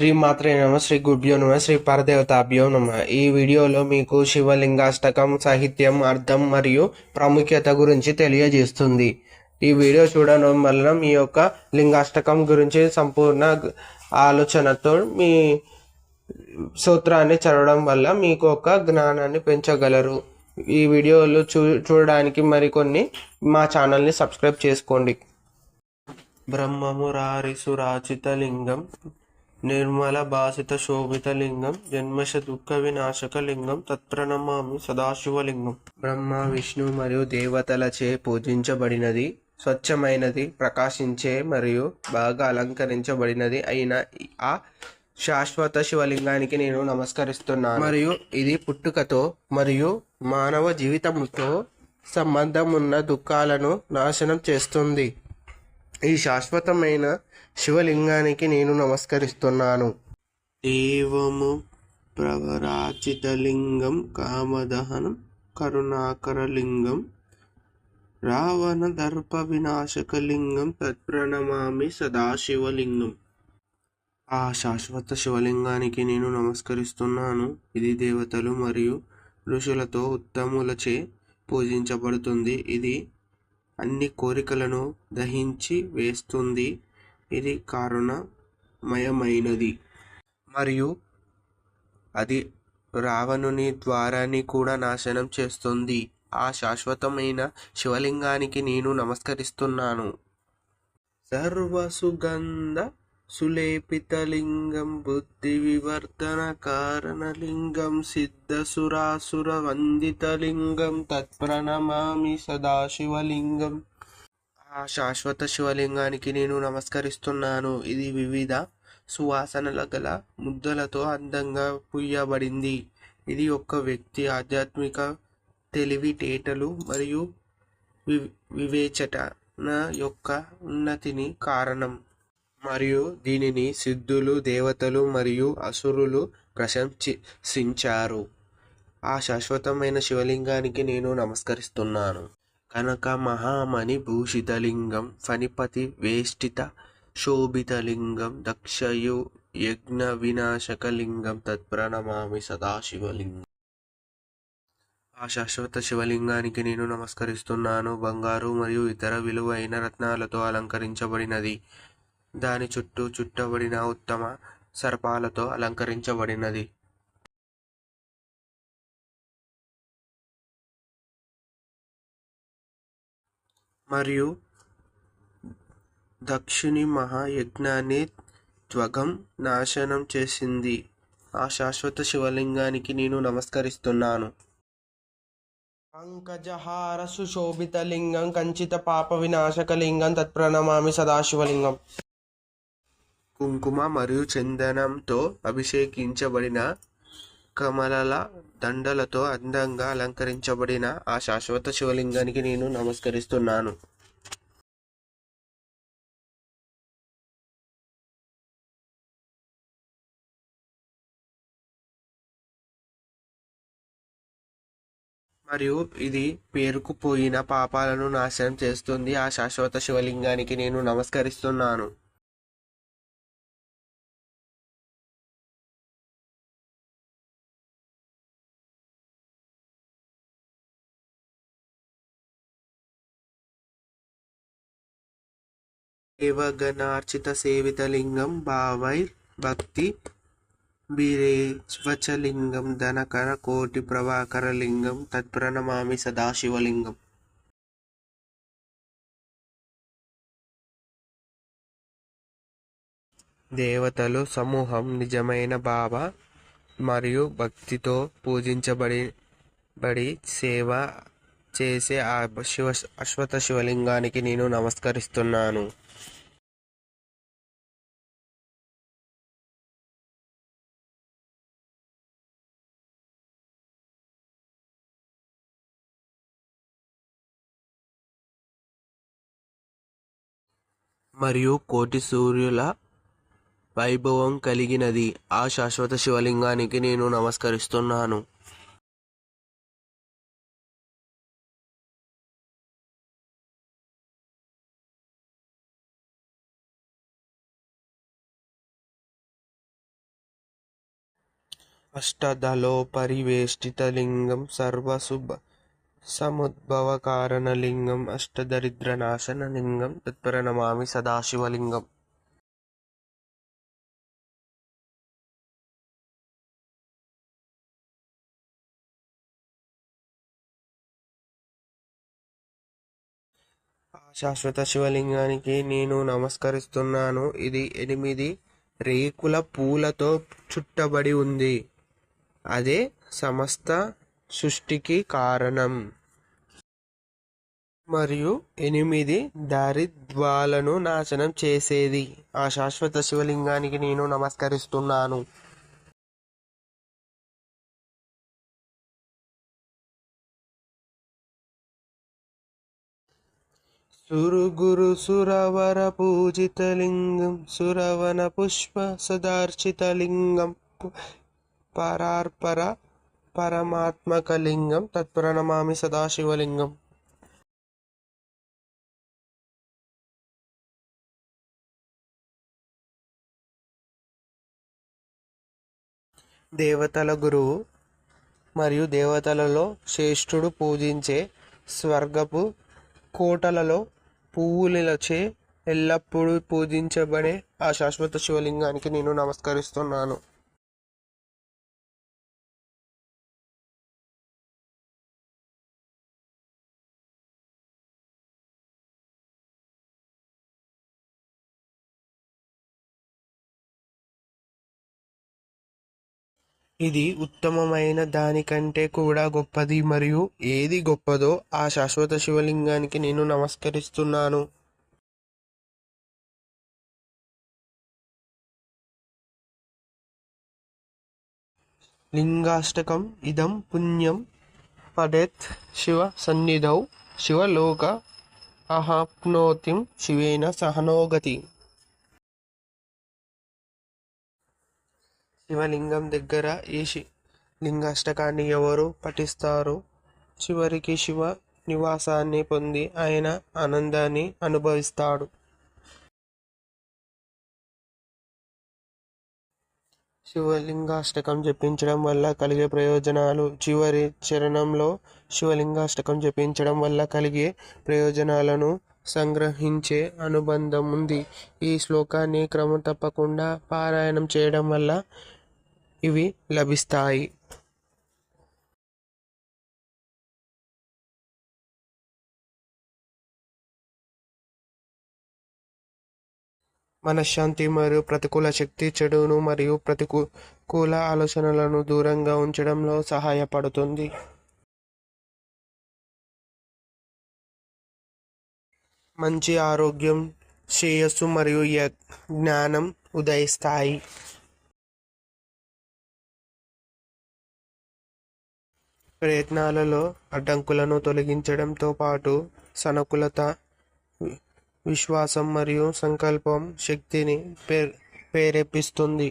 శ్రీ మాత్రే నమ శ్రీ గుభ్యో నమ శ్రీ పరదేవతాభ్యో నమ. ఈ వీడియోలో మీకు శివలింగాష్టకం సాహిత్యం అర్థం మరియు ప్రాముఖ్యత గురించి తెలియజేస్తుంది. ఈ వీడియో చూడడం వలన మీ యొక్క లింగాష్టకం గురించి సంపూర్ణ ఆలోచనతో మీ సూత్రాన్ని చదవడం వల్ల మీకు ఒక జ్ఞానాన్ని పెంచగలరు. ఈ వీడియోలు చూ చూడడానికి మరికొన్ని మా ఛానల్ని సబ్స్క్రైబ్ చేసుకోండి. బ్రహ్మము రారిసురాచిత లింగం నిర్మల భాసిత శోభిత లింగం జన్మశ దుఃఖ వినాశక లింగం తత్ప్రణమామి సదాశివలింగం బ్రహ్మ విష్ణు మరియు దేవతలచే పూజించబడినది స్వచ్ఛమైనది ప్రకాశించే మరియు బాగా అలంకరించబడినది అయిన ఆ శాశ్వత శివలింగానికి నేను నమస్కరిస్తున్నాను. మరియు ఇది పుట్టుకతో మరియు మానవ జీవితంతో సంబంధం ఉన్న దుఃఖాలను నాశనం చేస్తుంది. ఈ శాశ్వతమైన శివలింగానికి నేను నమస్కరిస్తున్నాను. దేవము ప్రవరాచితలింగం కామదహనం కరుణాకరలింగం రావణ దర్ప వినాశకలింగం తత్ప్రణమామి సదాశివలింగం. ఆ శాశ్వత శివలింగానికి నేను నమస్కరిస్తున్నాను. ఇది దేవతలు మరియు ఋషులతో ఉత్తములచే పూజించబడుతుంది. ఇది అన్ని కోరికలను దహించి వేస్తుంది. ఇది కారుణమయమైనది మరియు అది రావణుని ద్వారాన్ని కూడా నాశనం చేస్తుంది. ఆ శాశ్వతమైన శివలింగానికి నేను నమస్కరిస్తున్నాను. సర్వసుగంధ సులేపితలింగం బుద్ధి వివర్ధన కారణలింగం సిద్ధసురాసుర వందితలింగం తత్ప్రణమామి సదాశివలింగం ఆ శాశ్వత శివలింగానికి నేను నమస్కరిస్తున్నాను. ఇది వివిధ సువాసనల గల ముద్దలతో అందంగా పుయ్యబడింది. ఇది ఒక వ్యక్తి ఆధ్యాత్మిక తెలివితేటలు మరియు వి వివేచన యొక్క ఉన్నతిని కారణం. మరియు దీనిని సిద్ధులు దేవతలు మరియు అసురులు ప్రశంసించారు. ఆ శాశ్వతమైన శివలింగానికి నేను నమస్కరిస్తున్నాను. కనక మహామణి భూషితలింగం ఫణిపతి వేష్టిత శోభితలింగం దక్షయు యజ్ఞ వినాశకలింగం తత్ప్రణమామి సదాశివలింగం. ఆ శాశ్వత శివలింగానికి నేను నమస్కరిస్తున్నాను. బంగారు మరియు ఇతర విలువైన రత్నాలతో అలంకరించబడినది. దాని చుట్టూ చుట్టబడిన ఉత్తమ సర్పాలతో అలంకరించబడినది. మరియు దక్షిణి మహాయజ్ఞాన్ని త్వగం నాశనం చేసింది. ఆ శాశ్వత శివలింగానికి నేను నమస్కరిస్తున్నాను. పంకజహార సుశోభితలింగం కంచిత పాప వినాశక లింగం తత్ప్రణమామి సదాశివలింగం. కుంకుమ మరియు చందనంతో అభిషేకించబడిన కమలల దండలతో అందంగా అలంకరించబడిన ఆ శాశ్వత శివలింగానికి నేను నమస్కరిస్తున్నాను. మరియు ఇది పేరుకుపోయిన పాపాలను నాశనం చేస్తుంది. ఆ శాశ్వత శివలింగానికి నేను నమస్కరిస్తున్నాను. దేవగణార్చిత సేవితలింగం భావైర్ భక్తి బీరేశ్వచలింగం ధనకర కోటి ప్రభాకర లింగం తత్ప్రణమామి సదాశివలింగం. దేవతలు సమూహం నిజమైన భావ మరియు భక్తితో పూజించబడి బడి సేవ చేసే ఆ శివ అశ్వత శివలింగానికి నేను నమస్కరిస్తున్నాను. మరియు కోటి సూర్యుల వైభవం కలిగినది. ఆ శాశ్వత శివలింగానికి నేను నమస్కరిస్తున్నాను. అష్టదలో పరివేష్టిత లింగం సర్వశుభ సమ ఉద్భవకారణ లింగం అష్టదరిద్ర నాశన లింగం తత్పర నమామి సదాశివలింగం. ఆ శాశ్వత శివలింగానికి నేను నమస్కరిస్తున్నాను. ఇది ఎనిమిది రేకుల పూలతో చుట్టబడి ఉంది. అదే సమస్త సృష్టికి కారణం. మరియు ఎనిమిది దారిద్వాలను నాశనం చేసేది. ఆ శాశ్వత శివలింగానికి నేను నమస్కరిస్తున్నాను. సురుగురు సురవర పూజితలింగం సురవన పుష్ప సదార్చితలింగం పరార్పర పరమాత్మకలింగం తత్ప్రణమామి సదాశివలింగం. దేవతల గురువు మరియు దేవతలలో శ్రేష్ఠుడు పూజించే స్వర్గపు కోటలలో పువ్వులచే ఎల్లప్పుడూ పూజించబడే ఆ శాశ్వత శివలింగానికి నేను నమస్కరిస్తున్నాను. ఇది ఉత్తమమైన దానికంటే కూడా గొప్పది మరియు ఏది గొప్పదో ఆ శాశ్వత శివలింగానికి నేను నమస్కరిస్తున్నాను. లింగాష్టకం ఇదం పుణ్యం పడేత్ శివ సన్నిధౌ శివలోక అహాప్నోతిం శివేన సహనోగతి. శివలింగం దగ్గర ఈ శి లింగాష్టకాన్ని ఎవరు పఠిస్తారో? చివరికి శివ నివాసాన్ని పొంది ఆయన ఆనందాన్ని అనుభవిస్తాడు. శివలింగాష్టకం జపించడం వల్ల కలిగే ప్రయోజనాలు. చివరి చరణంలో శివలింగాష్టకం జపించడం వల్ల కలిగే ప్రయోజనాలను సంగ్రహించే అనుబంధం ఉంది ఈ శ్లోకాన్ని క్రమం తప్పకుండా పారాయణం చేయడం వల్ల ఇవి లభిస్తాయి. మనశ్శాంతి మరియు ప్రతికూల శక్తి చెడును మరియు ప్రతికూల ఆలోచనలను దూరంగా ఉంచడంలో సహాయపడుతుంది. మంచి ఆరోగ్యం శ్రేయస్సు మరియు య- జ్ఞానం ఉదయిస్తాయి. ప్రయత్నాలలో అడ్డంకులను తొలగించడంతో పాటు సనకులత విశ్వాసం మరియు సంకల్పం శక్తిని ప్రే ప్రేరేపిస్తుంది.